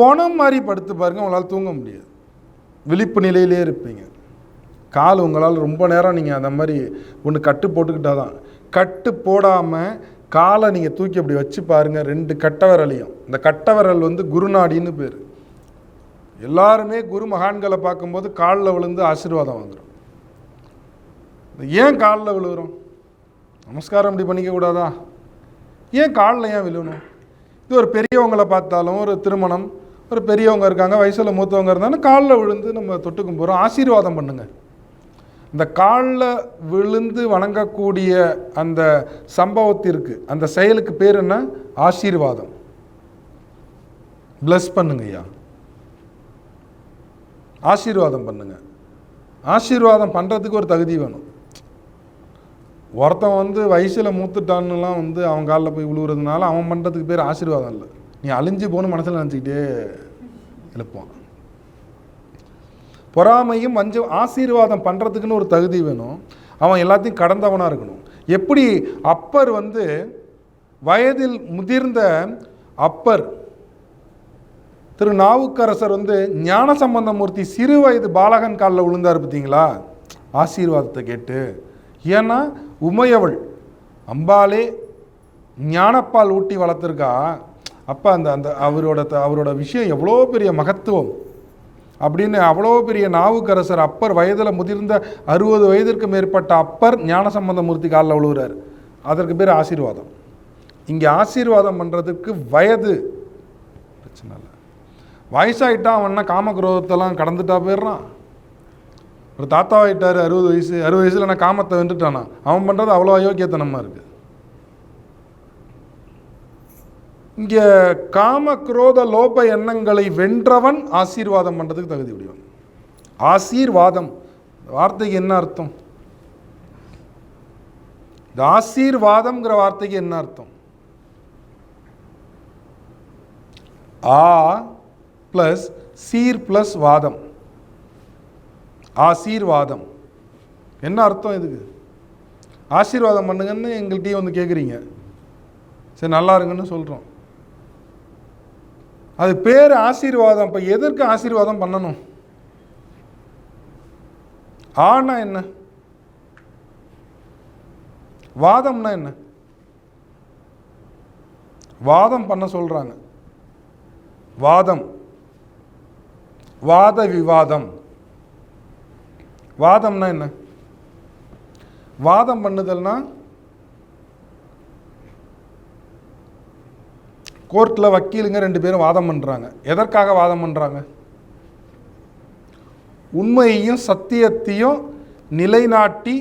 பணம் மாதிரி படுத்து பாருங்கள் உங்களால் தூங்க முடியாது. விழிப்பு நிலையிலே இருப்பீங்க. கால் உங்களால் ரொம்ப நேரம் நீங்கள் அந்த மாதிரி ஒன்று கட்டு போட்டுக்கிட்டா தான். கட்டு போடாமல் காலை நீங்கள் தூக்கி அப்படி வச்சு பாருங்கள் ரெண்டு கட்ட விரலையும். இந்த கட்ட விரல் வந்து குருநாடின்னு பேர். எல்லாருமே குரு மகான்களை பார்க்கும்போது காலில் விழுந்து ஆசீர்வாதம் வாங்குறோம். ஏன் காலில் விழுகிறோம்? நமஸ்காரம் இப்படி பண்ணிக்க கூடாதா? ஏன் காலில் ஏன் விழுணும் இது ஒரு பெரியவங்களை பார்த்தாலும் ஒரு திருமணம் ஒரு பெரியவங்க இருக்காங்க வயசில் மூத்தவங்க இருந்தாலும் காலில் விழுந்து நம்ம தொட்டுக்கும் போகிறோம் ஆசீர்வாதம் பண்ணுங்க. இந்த காலில் விழுந்து வணங்கக்கூடிய அந்த சம்பவத்திற்கு அந்த செயலுக்கு பேர் என்ன? ஆசீர்வாதம். ப்ளஸ் பண்ணுங்க ஐயா. ஆசீர்வாதம் பண்ணுங்க. ஆசீர்வாதம் பண்ணுறதுக்கு ஒரு தகுதி வேணும். ஒருத்தன் வந்து வயசில் மூத்துட்டான்னுலாம் வந்து அவன் காலில் போய் விழுவுறதுனால அவன் பண்ணுறதுக்கு பேர் ஆசீர்வாதம் இல்லை. நீ அழிஞ்சு போன்னு மனசில் நினச்சிக்கிட்டே எழுப்பான் பொறாமையும் வஞ்ச ஆசீர்வாதம் பண்ணுறதுக்குன்னு ஒரு தகுதி வேணும். அவன் எல்லாத்தையும் கடந்தவனாக இருக்கணும். எப்படி அப்பர் வந்து வயதில் முதிர்ந்த அப்பர் திரு நாவுக்கரசர் வந்து ஞான சம்பந்தமூர்த்தி சிறு வயது பாலகன் காலில் விழுந்தார் பார்த்தீங்களா? ஆசீர்வாதத்தை கேட்டு. ஏன்னா உமையவள் அம்பாலே ஞானப்பால் ஊட்டி வளர்த்துருக்கா. அப்போ அந்த அந்த அவரோட த- அவரோட விஷயம் எவ்வளோ பெரிய மகத்துவம்? அப்படின்னு அவ்வளோ பெரிய நாவுக்கரசர் அப்பர் வயதில் முதிர்ந்த அறுபது வயதிற்கு மேற்பட்ட அப்பர் ஞான சம்பந்தமூர்த்தி காலில் விழுகிறார் அதற்கு பேர் ஆசீர்வாதம். இங்கே ஆசீர்வாதம் பண்ணுறதுக்கு வயது. பிரச்சனை இல்லை. வயசாயிட்டா அவன்னா காமக்ரோதத்தெல்லாம் கடந்துட்டா போயிடுறான். ஒரு தாத்தாவாயிட்டார் அறுபது வயசு அறுபது வயசில் நான் காமத்தை வென்றுட்டானா? அவன் பண்ணுறது அவ்வளோ அயோக்கியத்தனமாக இருக்குது இங்கே காம குரோத லோப எண்ணங்களை வென்றவன் ஆசீர்வாதம் பண்ணுறதுக்கு தகுதி உடையவன். ஆசீர்வாதம். வார்த்தைக்கு என்ன அர்த்தம்? இந்த ஆசீர்வாதம்ங்கிற வார்த்தைக்கு என்ன அர்த்தம்? ஆ ப்ளஸ் சீர் ப்ளஸ் வாதம். ஆசீர்வாதம். என்ன அர்த்தம் இதுக்கு? ஆசீர்வாதம் பண்ணுங்கன்னு எங்கள்கிட்டயே வந்து கேட்குறீங்க சரி நல்லா இருங்கன்னு சொல்கிறோம் அது பேர் ஆசீர்வாதம். இப்போ எதற்கு ஆசீர்வாதம் பண்ணணும்? ஆனா என்ன? வாதம்னா என்ன? வாதம் பண்ண சொல்றாங்க. வாதம். வாத விவாதம். வாதம்னா என்ன? வாதம் பண்ணுதல்னா கோர்ட்டில் வக்கீலுங்க ரெண்டு பேரும் வாதம் பண்ணுறாங்க எதற்காக வாதம் பண்ணுறாங்க உண்மையையும் சத்தியத்தையும் நிலைநாட்டி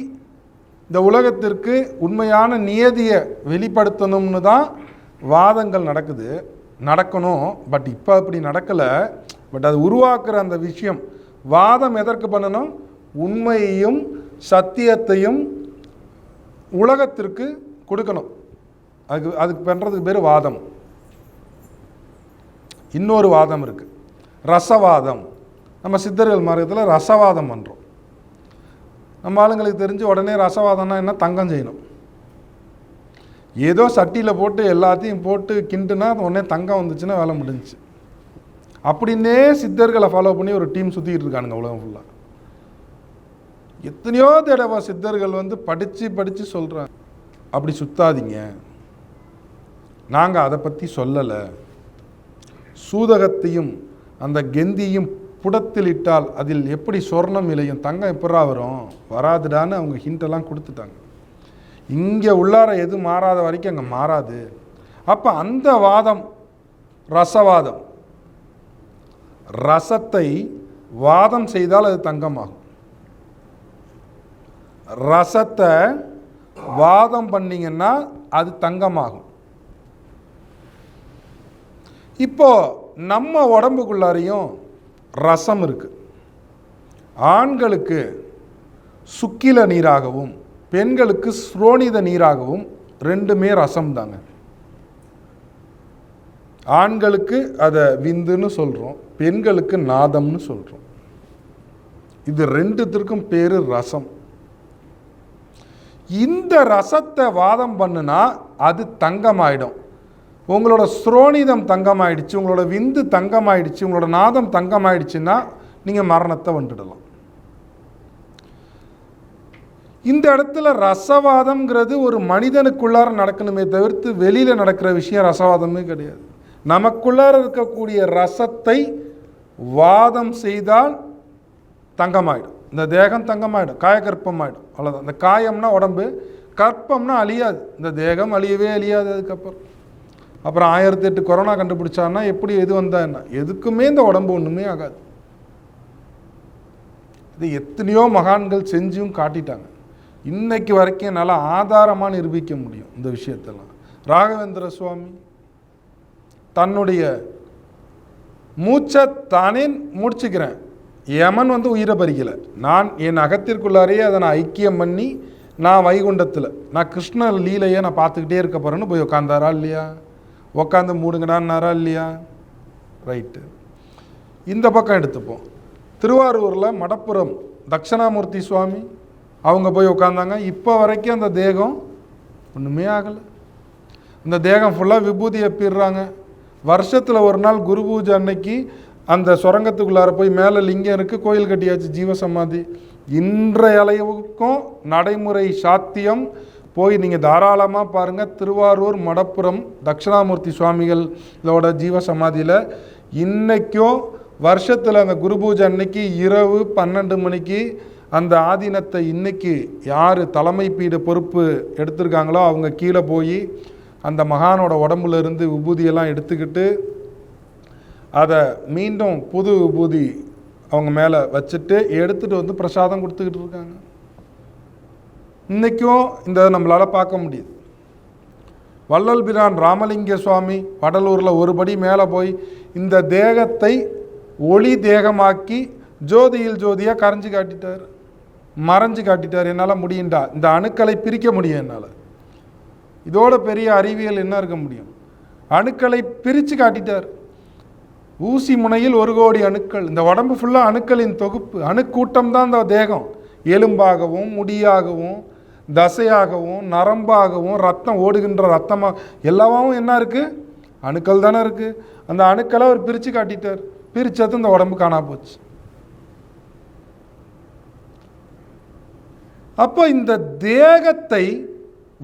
இந்த உலகத்திற்கு உண்மையான நியதியை வெளிப்படுத்தணும்னு தான் வாதங்கள் நடக்குது. நடக்கணும். பட் இப்போ அப்படி நடக்கலை. பட் அது உருவாக்குற அந்த விஷயம். வாதம் எதற்கு பண்ணணும்? உண்மையையும் சத்தியத்தையும் உலகத்திற்கு கொடுக்கணும். அதுக்கு அதுக்கு பண்ணுறதுக்கு பேர் வாதம். இன்னொரு வாதம் இருக்குது ரசவாதம். நம்ம சித்தர்கள் மார்க்கத்தில் ரசவாதம் பண்ணுறோம் நம்ம ஆளுங்களுக்கு தெரிஞ்சு உடனே ரசவாதம்னா என்ன? தங்கம் செய்யணும். ஏதோ சட்டியில் போட்டு எல்லாத்தையும் போட்டு கிண்டுனா அது உடனே தங்கம் வந்துச்சுன்னா வேலை முடிஞ்சிச்சு. அப்படின்னே சித்தர்களை ஃபாலோ பண்ணி ஒரு டீம் சுற்றிக்கிட்டு இருக்கானுங்க உலகம் ஃபுல்லாக எத்தனையோ தடவை சித்தர்கள் வந்து படித்து படித்து சொல்கிறாங்க அப்படி சுத்தாதீங்க. நாங்கள் அதை பற்றி சொல்லலை. சூதகத்தையும் அந்த கெந்தியும் புடத்தில் இட்டால் அதில் எப்படி சொர்ணம் இலையும் தங்கம் எப்படா வரும்? வராதுடான்னு அவங்க ஹிண்டெல்லாம் கொடுத்துட்டாங்க. இங்கே உள்ளார எது மாறாத வரைக்கும் அங்கே மாறாது. அப்போ அந்த வாதம் ரசவாதம். ரசத்தை வாதம் செய்தால் அது தங்கமாகும். ரசத்தை வாதம் பண்ணீங்கன்னா அது தங்கமாகும். இப்போ நம்ம உடம்புக்குள்ளாரையும் ரசம் இருக்குது ஆண்களுக்கு சுக்கில நீராகவும் பெண்களுக்கு ஸ்ரோனித நீராகவும் ரெண்டுமே ரசம் தாங்க. ஆண்களுக்கு அதை விந்துன்னு சொல்கிறோம் பெண்களுக்கு நாதம்னு சொல்கிறோம் இது ரெண்டுத்திற்கும் பேர் ரசம். இந்த ரசத்தை வாதம் பண்ணுனா அது தங்கமாயிடும். உங்களோட ஸ்ரோனிதம் தங்கமாயிடுச்சு உங்களோட விந்து தங்கமாயிடுச்சு உங்களோட நாதம் தங்கமாயிடுச்சுன்னா நீங்கள் மரணத்தை வந்துடலாம் இந்த இடத்துல ரசவாதம்ங்கிறது ஒரு மனிதனுக்குள்ளார நடக்கணுமே தவிர்த்து வெளியில் நடக்கிற விஷயம் ரசவாதமே கிடையாது. நமக்குள்ளார இருக்கக்கூடிய ரசத்தை வாதம் செய்தால் தங்கமாயிடும். இந்த தேகம் தங்கமாயிடும் காயகற்பமாயிடும். அவ்வளோதான் இந்த காயம்னா உடம்பு கற்பம்னா அழியாது. இந்த தேகம் அழியவே அழியாது அதுக்கப்புறம். அப்புறம் ஆயிரத்தி எட்டு கொரோனா கண்டுபிடிச்சான்னா எப்படி எது வந்தா என்ன எதுக்குமே இந்த உடம்பு ஒன்றுமே ஆகாது. இது எத்தனையோ மகான்கள் செஞ்சும் காட்டிட்டாங்க. இன்னைக்கு வரைக்கும் என்னால் ஆதாரமாக நிரூபிக்க முடியும் இந்த விஷயத்தெல்லாம். ராகவேந்திர சுவாமி தன்னுடைய மூச்சை தானே முடிச்சுக்கிறேன். யமன் வந்து உயிரை பறிக்கலை. நான் என் அகத்திற்குள்ளாரையே அதை நான் ஐக்கியம் பண்ணி நான் வைகுண்டத்தில் நான் கிருஷ்ண லீலையை நான் பார்த்துக்கிட்டே இருக்க போகிறேன்னு போய் உட்காந்தாரா இல்லையா? உட்காந்து மூடுங்கடான்னாரா இல்லையா? ரைட்டு இந்த பக்கம் எடுத்துப்போம். திருவாரூரில் மடப்புரம் தட்சிணாமூர்த்தி சுவாமி அவங்க போய் உட்காந்தாங்க இப்போ வரைக்கும் அந்த தேகம் ஒன்றுமே ஆகலை. இந்த தேகம் ஃபுல்லாக விபூதி எப்பிடுறாங்க வருஷத்தில் ஒரு நாள் குரு பூஜை அன்னைக்கு அந்த சுரங்கத்துக்குள்ளார போய் மேலே லிங்கம் இருக்குது கோயில் கட்டியாச்சு ஜீவசமாதி. இன்றைய அளவுக்கும் நடைமுறை சாத்தியம் போய் நீங்கள் தாராளமாக பாருங்கள் திருவாரூர் மடப்புரம் தட்சிணாமூர்த்தி சுவாமிகள் இதோட ஜீவசமாதியில் இன்றைக்கும் வருஷத்தில் அந்த குரு பூஜை அன்னைக்கு இரவு பன்னெண்டு மணிக்கு அந்த ஆதீனத்தை இன்னைக்கு யார் தலைமை பீட பொறுப்பு எடுத்திருக்காங்களோ அவங்க கீழே போய் அந்த மகானோட உடம்புல இருந்து விபூதியெல்லாம் எடுத்துக்கிட்டு அதை மீண்டும் புது விபூதி அவங்க மேலே வச்சுட்டு எடுத்துகிட்டு வந்து பிரசாதம் கொடுத்துக்கிட்டு இருக்காங்க. இன்றைக்கும் இந்த நம்மளால் பார்க்க முடியுது. வள்ளல் பிரான் ராமலிங்க சுவாமி வடலூரில் ஒருபடி மேலே போய் இந்த தேகத்தை ஒளி தேகமாக்கி ஜோதியில் ஜோதியாக கரைஞ்சு காட்டிட்டார். மறைஞ்சு காட்டிட்டார். என்னால் முடியுண்டா இந்த அணுக்களை பிரிக்க முடியும் என்னால். இதோட பெரிய அறிவியல் என்ன இருக்க முடியும்? அணுக்களை பிரித்து காட்டிட்டார். ஊசி முனையில் ஒரு கோடி அணுக்கள். இந்த உடம்பு ஃபுல்லாக அணுக்களின் தொகுப்பு. அணுக்கூட்டம் தான் இந்த தேகம். எலும்பாகவும் முடியாகவும் தசையாகவும் நரம்பாகவும் ரத்தம் ஓடுகின்ற ரத்தமாக எல்லாவும் என்ன இருக்குது அணுக்கள் தானே இருக்குது அந்த அணுக்களை அவர் பிரித்து காட்டிட்டார். பிரித்தது இந்த உடம்பு காணா போச்சு. அப்போ இந்த தேகத்தை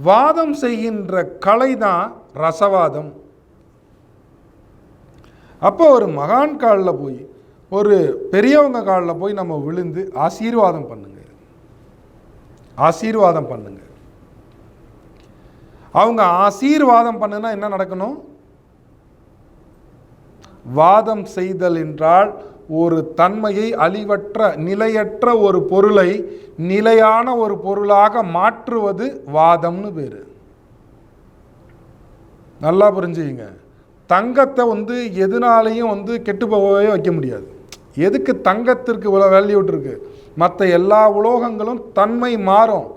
வாதம் செய்கின்ற கலை தான் ரசவாதம். அப்போ ஒரு மகான் காலில் போய் ஒரு பெரியவங்க காலில் போய் நம்ம விழுந்து ஆசீர்வாதம் பண்ணுங்க. ஆசீர்வாதம் பண்ணுங்க. அவங்க ஆசீர்வாதம் பண்ணுனா என்ன நடக்கணும்? வாதம் செய்தல் என்றால் ஒரு தன்மையை அழிவற்ற நிலையற்ற ஒரு பொருளை நிலையான ஒரு பொருளாக மாற்றுவது வாதம்னு பேர். நல்லா புரிஞ்சுங்க தங்கத்தை வந்து எதுனாலையும் வந்து கெட்டு போகவே வைக்க முடியாது. எதுக்கு தங்கத்திற்கு இவ்வளோ வேல்யூட் இருக்குது மற்ற எல்லா உலோகங்களும் தன்மை மாறும்.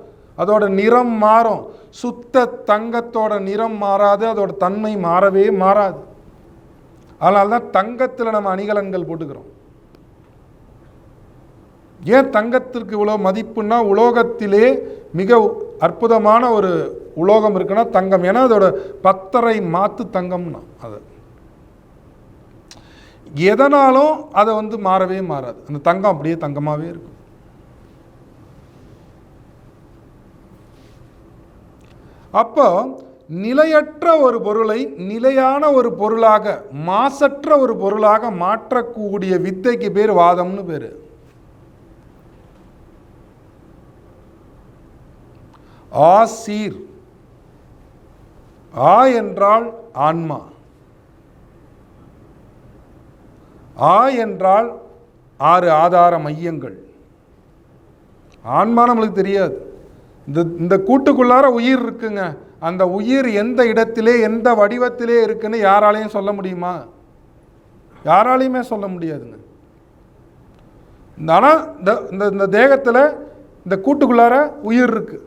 அதோட நிறம் மாறும். சுத்த தங்கத்தோட நிறம் மாறாது அதோட தன்மை மாறவே மாறாது. அதனால தான் தங்கத்தில் நம்ம அணிகலன்கள் போட்டுக்கிறோம். ஏன் தங்கத்திற்கு இவ்வளோ மதிப்புன்னா உலோகத்திலே மிக அற்புதமான ஒரு உலோகம் இருக்குன்னா தங்கம். ஏன்னா அதோட பத்தரை மாத்து தங்கம்னா அது. எதனாலும் அதை வந்து மாறவே மாறாது. அந்த தங்கம் அப்படியே தங்கமாகவே இருக்கும். அப்போ நிலையற்ற ஒரு பொருளை நிலையான ஒரு பொருளாக மாசற்ற ஒரு பொருளாக மாற்றக்கூடிய வித்தைக்கு பேர் வாதம்னு பேர். ஆசீர். ஆ என்றால் ஆன்மா. ஆ என்றால் ஆறு ஆதார மையங்கள். ஆன்மா நம்மளுக்கு தெரியாது. இந்த இந்த கூட்டுக்குள்ளார உயிர் இருக்குங்க. அந்த உயிர் எந்த இடத்திலே எந்த வடிவத்திலே இருக்குன்னு யாராலையும் சொல்ல முடியுமா? யாராலையுமே சொல்ல முடியாதுங்க. ஆனால் இந்த இந்த இந்த தேகத்தில் இந்த கூட்டுக்குள்ளார உயிர் இருக்கு.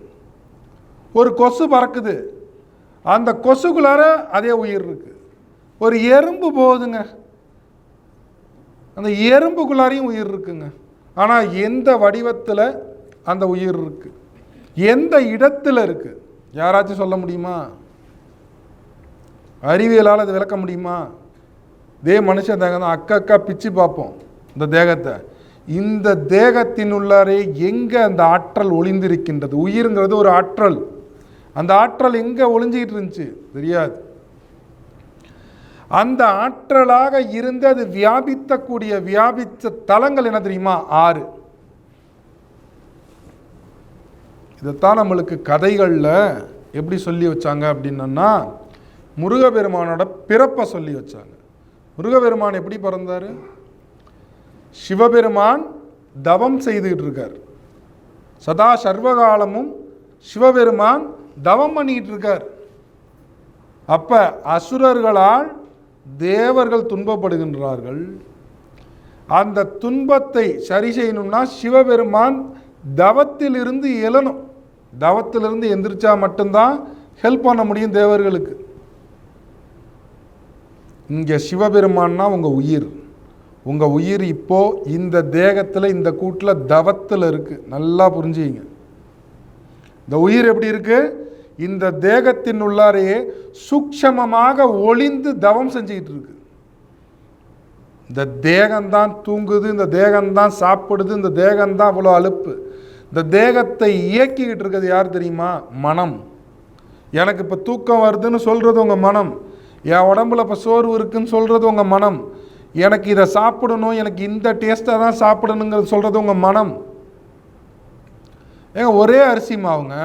ஒரு கொசு பறக்குது. அந்த கொசுக்குள்ளார அதே உயிர் இருக்கு. ஒரு எறும்பு போகுதுங்க. அந்த எறும்புக்குள்ளாரையும் உயிர் இருக்குங்க. ஆனால் எந்த வடிவத்தில் அந்த உயிர் இருக்குது எந்த இடத்துல இருக்கு? யாராச்சும் சொல்ல முடியுமா? அறிவியலால் அதை விளக்க முடியுமா? இதே மனுஷன் தேகம் தான் அக்கா அக்கா பிச்சு பார்ப்போம் இந்த தேகத்தை. இந்த தேகத்தின் உள்ளாரே எங்கே அந்த ஆற்றல் ஒளிந்திருக்கின்றது? உயிருங்கிறது ஒரு ஆற்றல். அந்த ஆற்றல் எங்கே ஒளிஞ்சிக்கிட்டு இருந்துச்சு? தெரியாது. அந்த ஆற்றலாக இருந்து அது வியாபித்தக்கூடிய வியாபித்த தலங்கள் என்ன தெரியுமா? ஆறு. இதைத்தான் நம்மளுக்கு கதைகளில் எப்படி சொல்லி வச்சாங்க அப்படின்னா முருகபெருமானோட பிறப்பை சொல்லி வச்சாங்க. முருகபெருமான் எப்படி பிறந்தார்? சிவபெருமான் தவம் செய்துக்கிட்டு இருக்கார். சதா சர்வகாலமும் சிவபெருமான் தவம் பண்ணிக்கிட்டு இருக்கார். அப்போ அசுரர்களால் தேவர்கள் துன்பப்படுகின்றார்கள். அந்த துன்பத்தை சரி செய்யணும்னா சிவபெருமான் தவத்திலிருந்து எழணும். தவத்திலிருந்து எந்திரிச்சா மட்டும்தான் ஹெல்ப் பண்ண முடியும் தேவர்களுக்கு. இங்கே சிவபெருமான்னா உங்கள் உயிர். உங்கள் உயிர் இப்போது இந்த தேகத்தில் இந்த கூட்டில் தவத்தில் இருக்குது நல்லா புரிஞ்சுங்க இந்த உயிர் எப்படி இருக்குது இந்த தேகத்தின் உள்ளாரையே சூக்ஷமமாக ஒளிந்து தவம் செஞ்சுக்கிட்டு இருக்கு. இந்த தேகம்தான் தூங்குது இந்த தேகம்தான் சாப்பிடுது இந்த தேகம்தான் அவ்வளோ அலுப்பு. இந்த தேகத்தை இயக்கிக்கிட்டு இருக்கிறது யார் தெரியுமா? மனம். எனக்கு இப்போ தூக்கம் வருதுன்னு சொல்கிறது உங்கள் மனம். என் உடம்புல இப்போ சோர்வு இருக்குன்னு சொல்கிறது உங்கள் மனம். எனக்கு இதை சாப்பிடணும் எனக்கு இந்த டேஸ்ட்டை தான் சாப்பிடணுங்கிறது சொல்கிறது உங்கள் மனம். ஏங்க ஒரே அரிசி மாவுங்க.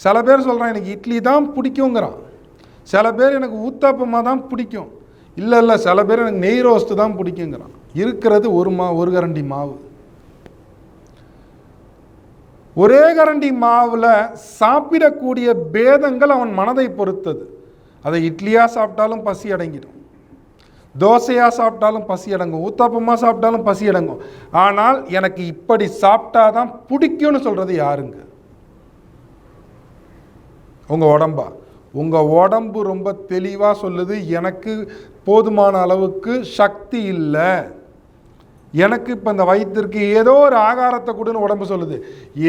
சில பேர் சொல்கிறான் எனக்கு இட்லி தான் பிடிக்குங்கிறான். சில பேர் எனக்கு ஊத்தாப்பமாக தான் பிடிக்கும். இல்லை இல்லை சில பேர் எனக்கு நெய் ரோஸ்ட்டு தான் பிடிக்குங்கிறான். இருக்கிறது ஒரு மா ஒரு கரண்டி மாவு. ஒரே கரண்டி மாவில் சாப்பிடக்கூடிய பேதங்கள் அவன் மனதை பொறுத்தது. அதை இட்லியாக சாப்பிட்டாலும் பசி அடங்கிடும். தோசையாக சாப்பிட்டாலும் பசி அடங்கும். ஊத்தாப்பமாக சாப்பிட்டாலும் பசி அடங்கும். ஆனால் எனக்கு இப்படி சாப்பிட்டா தான் பிடிக்கும்னு சொல்கிறது யாருங்க? உங்கள் உடம்பா. உங்கள் உடம்பு ரொம்ப தெளிவாக சொல்லுது. எனக்கு போதுமான அளவுக்கு சக்தி இல்லை. எனக்கு இப்போ இந்த வயிற்றுக்கு ஏதோ ஒரு ஆகாரத்தை கொடுன்னு உடம்பு சொல்லுது.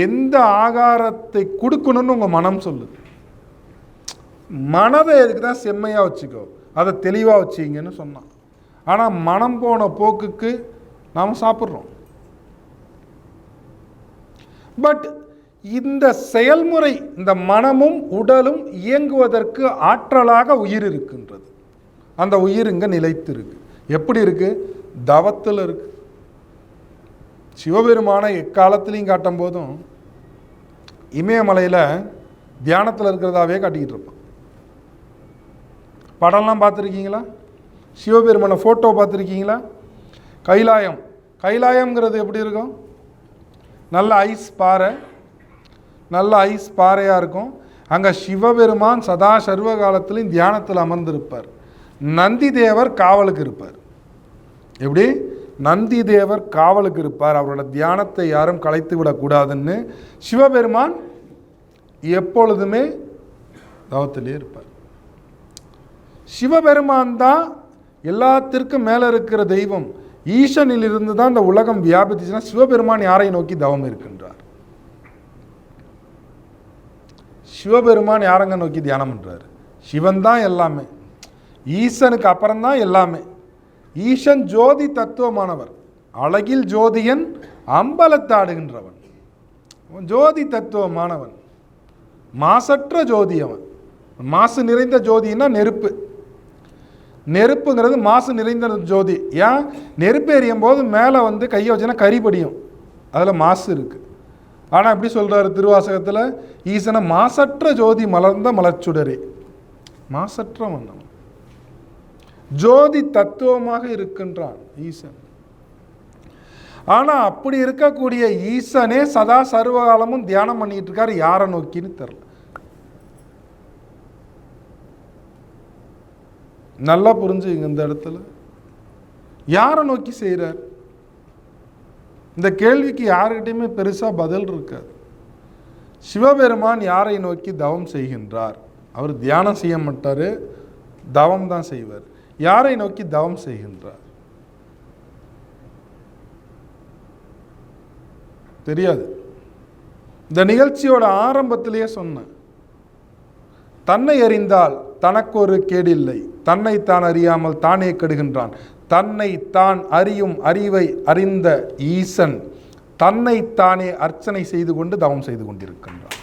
எந்த ஆகாரத்தை கொடுக்கணும்னு உங்கள் மனம் சொல்லுது. மனதை எதுக்கு தான் செம்மையாக வச்சுக்கோ? அதை தெளிவாக வச்சிங்கன்னு சொன்னான். ஆனால் மனம் போன போக்குக்கு நாம் சாப்பிட்றோம். பட் இந்த செயல்முறை இந்த மனமும் உடலும் இயங்குவதற்கு ஆற்றலாக உயிர் இருக்கின்றது. அந்த உயிர் இங்கே நிலைத்து இருக்கு எப்படி இருக்குது தவத்தில் இருக்கு. சிவபெருமானை எக்காலத்துலேயும் காட்டும் போதும் இமயமலையில் தியானத்தில் இருக்கிறதாவே காட்டிக்கிட்டு இருப்பான். படம்லாம் பார்த்துருக்கீங்களா? சிவபெருமானை ஃபோட்டோ பார்த்துருக்கீங்களா? கைலாயம். கைலாயம்ங்கிறது எப்படி இருக்கும்? நல்ல ஐஸ் பாறை. நல்ல ஐஸ் பாறையாக இருக்கும். அங்கே சிவபெருமான் சதா சர்வ காலத்திலையும் தியானத்தில் அமர்ந்திருப்பார். நந்தி தேவர் காவலுக்கு இருப்பார். எப்படி? நந்தி தேவர் காவலுக்கு இருப்பார். அவரோட தியானத்தை யாரும் கலைத்து விடக்கூடாதுன்னு சிவபெருமான் எப்பொழுதுமே தவத்திலே இருப்பார். சிவபெருமான் தான் எல்லாத்திற்கும் மேலே இருக்கிற தெய்வம். ஈசனிலிருந்து தான் இந்த உலகம் வியாபித்துச்சுன்னா சிவபெருமான் யாரை நோக்கி தவம் இருக்கின்றார்? சிவபெருமான் யாரங்க நோக்கி தியானம் பண்ணுறாரு சிவன் தான் எல்லாமே. ஈசனுக்கு அப்புறம் தான் எல்லாமே. ஈசன் ஜோதி தத்துவமானவர். அழகில் ஜோதியன் அம்பலத்தாடுகின்றவன். ஜோதி தத்துவமானவன். மாசற்ற ஜோதி அவன் மாசு நிறைந்த ஜோதின்னா நெருப்பு. நெருப்புங்கிறது மாசு நிறைந்த ஜோதி. ஏன்? நெருப்பு எரியும் போது மேலே வந்து கையை வச்சுன்னா கறி படியும். அதில் மாசு இருக்குது ஆனால் எப்படி சொல்கிறாரு திருவாசகத்தில்? ஈசனை மாசற்ற ஜோதி மலர்ந்த மலர்ச்சுடரே. மாசற்றவன் அவன். ஜோதி தத்துவமாக இருக்கின்றான் ஈசன். ஆனால் அப்படி இருக்கக்கூடிய ஈசனே சதா சர்வகாலமும் தியானம் பண்ணிட்டு இருக்கார் யாரை நோக்கின்னு தெரில. நல்லா புரிஞ்சுங்க இந்த இடத்துல. யாரை நோக்கி செய்கிறார் இந்த கேள்விக்கு யாருக்கிட்டையுமே பெருசாக பதில் இருக்காது. சிவபெருமான் யாரை நோக்கி தவம் செய்கின்றார்? அவர் தியானம் செய்ய மாட்டார் தவம் தான் செய்வார். யாரை நோக்கி தவம் செய்கின்றார்? தெரியாது. இந்த நிகழ்ச்சியோட ஆரம்பத்திலேயே சொன்னேன். தன்னை அறிந்தால் தனக்கொரு கேடில்லை. தன்னை தான் அறியாமல் தானே கெடுகின்றான். தன்னை தான் அறியும் அறிவை அறிந்த ஈசன் தன்னை தானே அர்ச்சனை செய்து கொண்டு தவம் செய்து கொண்டிருக்கின்றான்.